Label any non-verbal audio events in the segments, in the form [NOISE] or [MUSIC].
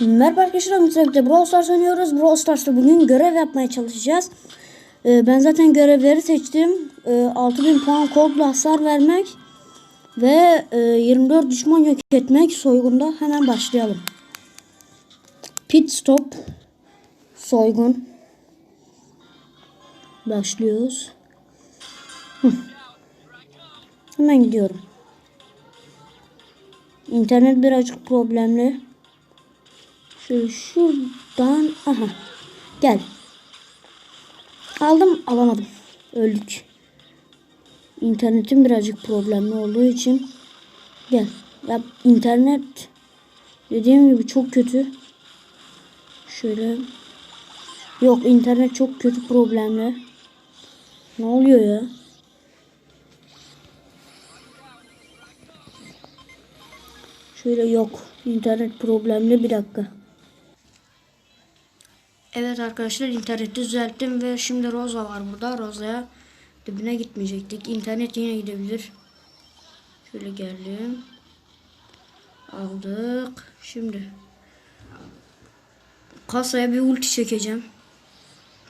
Merhaba arkadaşlar, Mütrek'te Brawl Stars oynuyoruz. Brawl Stars'ta bugün görev yapmaya çalışacağız. Ee, ben zaten görevleri seçtim. Ee, 6000 puan kodla hasar vermek ve e, 24 düşman yok etmek soygunda. Hemen başlayalım. Pit stop. Soygun. Başlıyoruz. Hemen gidiyorum. İnternet birazcık problemli. Şuradan aha gel. Aldım alamadım. Öldük. İnternetim birazcık problemli olduğu için gel. Ya internet dediğim gibi çok kötü. Şöyle yok internet çok kötü problemli. Ne oluyor ya? Şöyle yok. internet problemli bir dakika. Evet arkadaşlar interneti düzelttim ve şimdi Rosa var burada. Rosa'ya dibine gitmeyecektik. İnternet yine gidebilir. Şöyle geldim. Aldık. Şimdi kasaya bir ulti çekeceğim.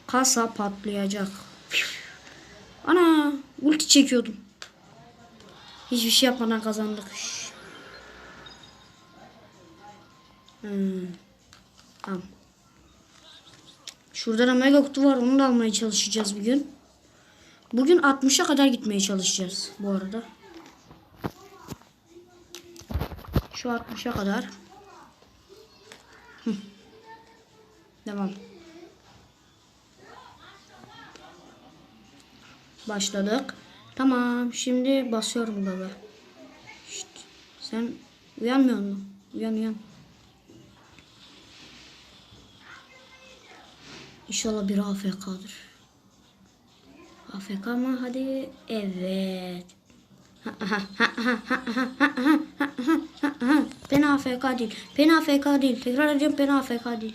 Kasa patlayacak. Ana ulti çekiyordum. Hiçbir şey yapmadan kazandık. Hmm. Tamam. Şurada da mega kutu var. Onu da almaya çalışacağız bugün. Bugün 60'a kadar gitmeye çalışacağız bu arada. Şu 60'a kadar. Devam. Başladık. Tamam. Şimdi basıyorum baba. Şşt. Sen uyanmıyor musun? Uyan uyan. İnşallah bir AFK'dır. AFK mı? Hadi. Evet. [LAUGHS] Ben AFK değil. Ben AFK değil. Tekrar ediyorum ben AFK değil.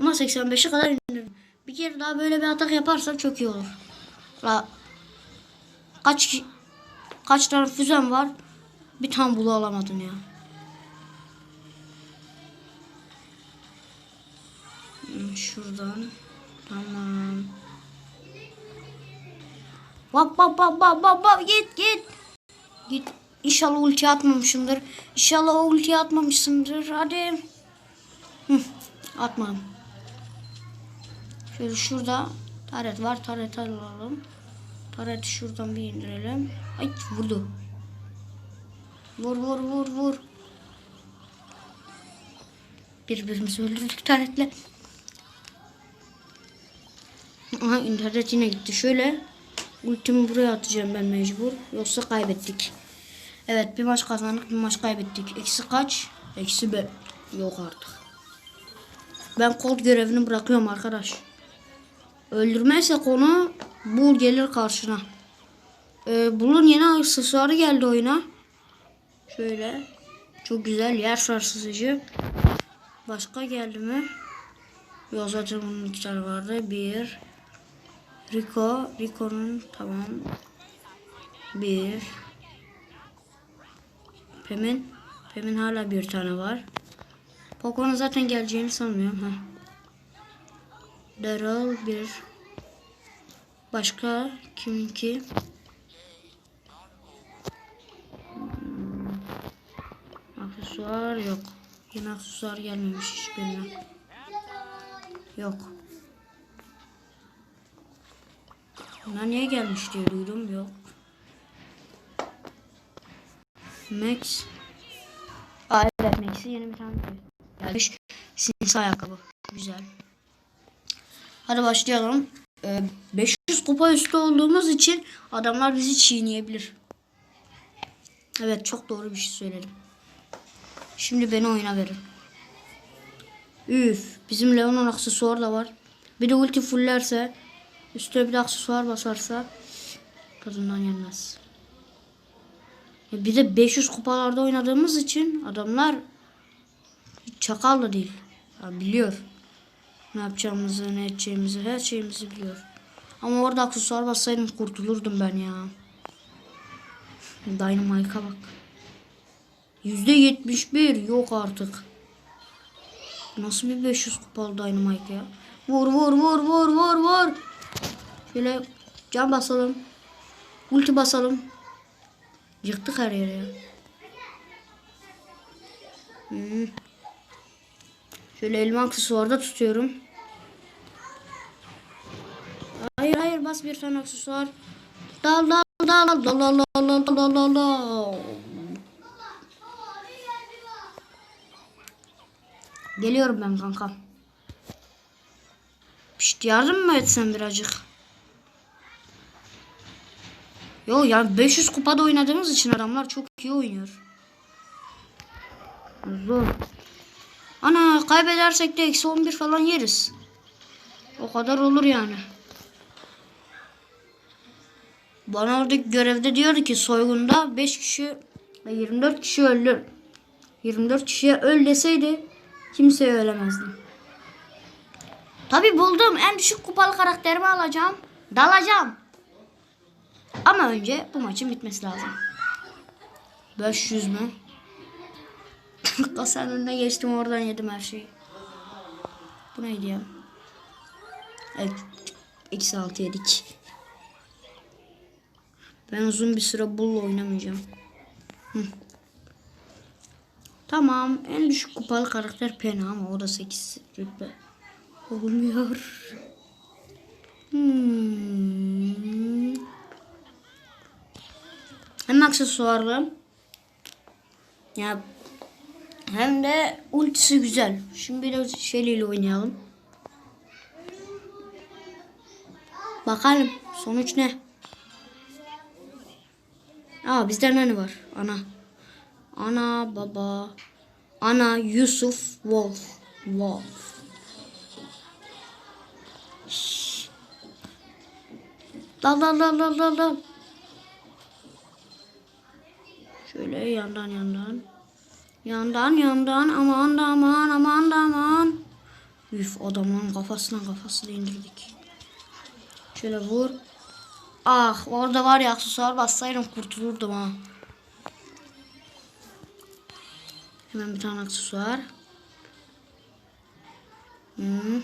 Ama 85'e kadar indirdim. Bir kere daha böyle bir atak yaparsam çok iyi olur. La, kaç kaç tane füzem var? Bir tane bulu alamadım ya. Hmm, Şuradan. Tamam. Bak bak bak bak bak bak git git. Git. İnşallah ulti atmamışımdır. İnşallah ulti atmamışsındır. Hadi. Hı, atmadım. Şöyle şurada taret var. Taret alalım. Tareti şuradan bir indirelim. Ay vurdu. Vur vur vur vur. Birbirimizi öldürdük taretle. Aha internet yine gitti. Şöyle ultimi buraya atacağım ben mecbur. Yoksa kaybettik. Evet bir maç kazandık bir maç kaybettik. Eksi kaç? Eksi be. Yok artık. Ben kod görevini bırakıyorum arkadaş. Öldürmezse konu bul gelir karşına. Ee, Bulun yeni aksesuarı geldi oyuna. Şöyle. Çok güzel yer sarsıcı. Başka geldi mi? Yok zaten bunun iki tane vardı. Bir. Rico. Rico'nun tamam. Bir. Pem'in. Pem'in hala bir tane var. Poco'nun zaten geleceğini sanmıyorum. ha. Daryl bir. Başka kiminki? Hmm. Aksesuar yok. Yine aksesuar gelmemiş hiçbirine. Yok. Bunlar niye gelmiş diye duydum yok. Max. Aa evet Max'i yeni bir tane gelmiş. Sinsi ayakkabı. Güzel. Hadi başlayalım. Ee, 500 kupa üstü olduğumuz için adamlar bizi çiğneyebilir. Evet çok doğru bir şey söyledim. Şimdi beni oyuna verin. Üf. Bizim Leon'un aksesuarı da var. Bir de ulti fullerse üstüne bir aksesuar basarsa tadından yenmez. Ya bir de 500 kupalarda oynadığımız için adamlar çakal da değil. Ya biliyor. Ne yapacağımızı, ne edeceğimizi, her şeyimizi biliyor. Ama orada aksesuar bassaydım kurtulurdum ben ya. Dynamite'a bak. %71 yok artık. Nasıl bir 500 kupalı Dynamite ya? Vur vur vur vur vur vur. Şöyle can basalım. Ulti basalım. Yıktık her yere ya. Hmm. Şöyle elma aksesuarda tutuyorum. Hayır hayır bas bir tane aksesuar. Dal dal dal dal dal dal dal dal dal dal dal. Geliyorum ben kanka. Pişt yardım mı etsem birazcık? Yo yani 500 kupada oynadığımız için adamlar çok iyi oynuyor. Zor. Ana kaybedersek de eksi 11 falan yeriz. O kadar olur yani. Bana oradaki görevde diyordu ki soygunda 5 kişi ve 24 kişi öldür. 24 kişiye öl deseydi kimseye ölemezdim. Tabi buldum en düşük kupalı karakterimi alacağım. Dalacağım. Ama önce bu maçın bitmesi lazım. 500 mü? [LAUGHS] Kasanın önüne geçtim oradan yedim her şeyi. Bu neydi ya? Evet. Eksi 6 yedik. Ben uzun bir süre bull oynamayacağım. Hı. Tamam. En düşük kupalı karakter Pena ama o da 8 rütbe. Olmuyor. Hem aksesuarlı. Ya hem de ultisi güzel. Şimdi biraz şeyliyle oynayalım. Bakalım sonuç ne? Aa bizde ne var? Ana. Ana baba. Ana Yusuf Wolf. Wolf. Şşş. Dal dal dal dal dal dal. Şöyle yandan yandan. Yandan yandan aman da aman aman da aman. Üf adamın kafasına kafasına indirdik. Şöyle vur. Ah orada var ya aksesuar bassaydım kurtulurdum ha. Hemen bir tane aksesuar. Hmm.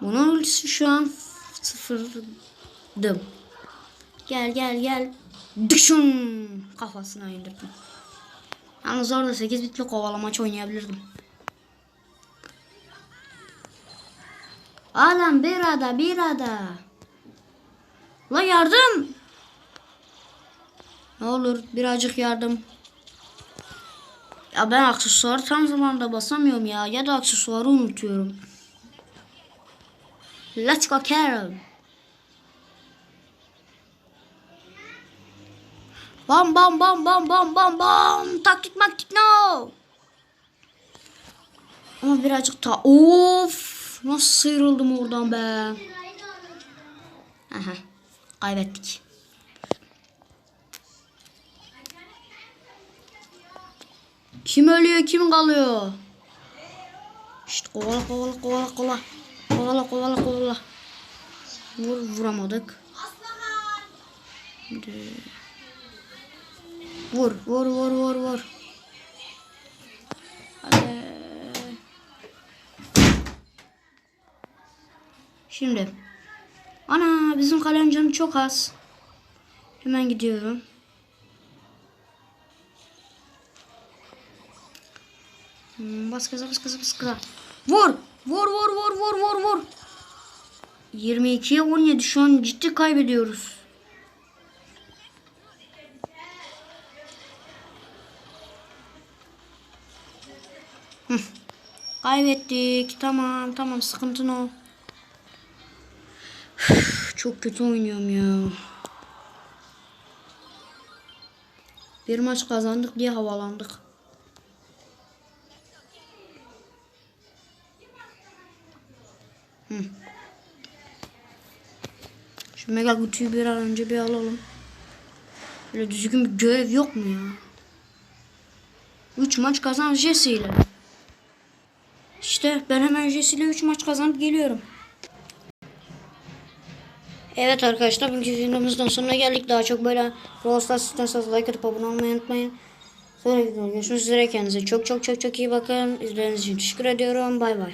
Bunun ultisi şu an sıfırdım. Gel gel gel. Düşün kafasına indirdim. Yalnız orada 8 bitli kovalamaç oynayabilirdim. Alan bir ada bir ada. La yardım. Ne olur birazcık yardım. Ya ben aksesuarı tam zamanda basamıyorum ya. Ya da aksesuarı unutuyorum. Let's go Carol. Bam bam bam bam bam bam bam. Taktik maktik no. Ama birazcık ta of nasıl sıyrıldım oradan be. Aha kaybettik. Kim ölüyor kim kalıyor? İşte kovala kovala kovala kovala. Kovala kovala kovala. Vur vuramadık. Şimdi... Vur vur vur vur vur. Hadi. Şimdi. Ana bizim kalenin canı çok az. Hemen gidiyorum. Hmm, bas gaza bas gaza bas gaza. Vur. Vur vur vur vur vur vur. 22'ye 17 şu an ciddi kaybediyoruz. Kaybettik. Tamam tamam sıkıntı o. Çok kötü oynuyorum ya. Bir maç kazandık diye havalandık. Şu mega kutuyu bir an önce bir alalım. Böyle düzgün bir görev yok mu ya? 3 maç kazan Jesse ile. İşte ben hemen Jesse ile 3 maç kazanıp geliyorum. Evet arkadaşlar bugünkü videomuzdan sonuna geldik. Daha çok böyle Brawl Stars isterseniz like atıp abone olmayı unutmayın. Videoda görüşmek üzere. Kendinize çok çok çok çok iyi bakın. İzlediğiniz için teşekkür ediyorum. Bay bay.